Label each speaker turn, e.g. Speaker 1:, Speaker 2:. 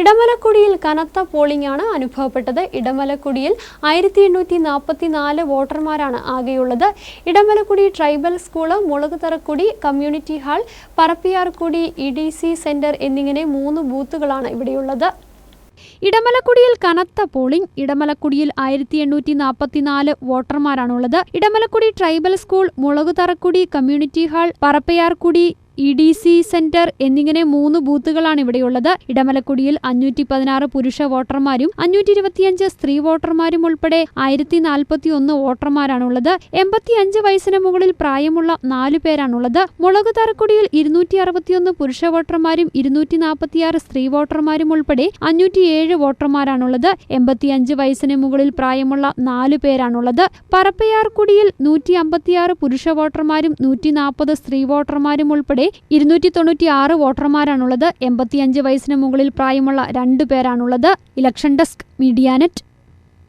Speaker 1: ഇടമലക്കുടിയിൽ കനത്ത പോളിംഗാണ് അനുഭവപ്പെട്ടത്. ഇടമലക്കുടിയിൽ ആയിരത്തി എണ്ണൂറ്റി നാൽപ്പത്തി നാല് വോട്ടർമാരാണ് ആകെയുള്ളത്. Edamalakkudi tribal school Mulakutharakkudi community hall Parappiyarkudi E D C centre എന്നിങ്ങനെ മൂന്ന് ബൂത്തുകളാണ് ഇവിടെയുള്ളത്. ഇടമലക്കുടിയിൽ കനത്ത പോളിംഗ്. ഇടമലക്കുടിയിൽ ആയിരത്തി എണ്ണൂറ്റി നാൽപ്പത്തിനാല് വോട്ടർമാരാണുള്ളത്. Edamalakkudi tribal school Mulakutharakkudi community hall Parappayarkudi E D C centre എന്നിങ്ങനെ മൂന്ന് ബൂത്തുകളാണ് ഇവിടെയുള്ളത്. ഇടമലക്കുടിയിൽ അഞ്ഞൂറ്റി പതിനാറ് പുരുഷ വോട്ടർമാരും അഞ്ഞൂറ്റി ഇരുപത്തിയഞ്ച് സ്ത്രീ വോട്ടർമാരും ഉൾപ്പെടെ ആയിരത്തി നാൽപ്പത്തി ഒന്ന് വോട്ടർമാരാണുള്ളത്. എൺപത്തിയഞ്ച് വയസ്സിന് മുകളിൽ പ്രായമുള്ള നാലു പേരാണുള്ളത്. മുളക് മുളകുതറക്കുടിയിൽ ഇരുന്നൂറ്റി അറുപത്തിയൊന്ന് പുരുഷ വോട്ടർമാരും ഇരുന്നൂറ്റി നാൽപ്പത്തിയാറ് സ്ത്രീ വോട്ടർമാരും ഉൾപ്പെടെ അഞ്ഞൂറ്റിയേഴ് വോട്ടർമാരാണുള്ളത്. എൺപത്തിയഞ്ച് വയസ്സിന് മുകളിൽ പ്രായമുള്ള നാലു പേരാണുള്ളത്. പറപ്പയാർക്കുടിയിൽ നൂറ്റി അമ്പത്തിയാറ് പുരുഷ വോട്ടർമാരും നൂറ്റി നാൽപ്പത് സ്ത്രീ വോട്ടർമാരും ഉൾപ്പെടെ ഇരുന്നൂറ്റി തൊണ്ണൂറ്റി ആറ് വോട്ടർമാരാണുള്ളത്. എൺപത്തിയഞ്ച് വയസ്സിന് മുകളിൽ പ്രായമുള്ള രണ്ടു പേരാണുള്ളത്. Election desk Medianet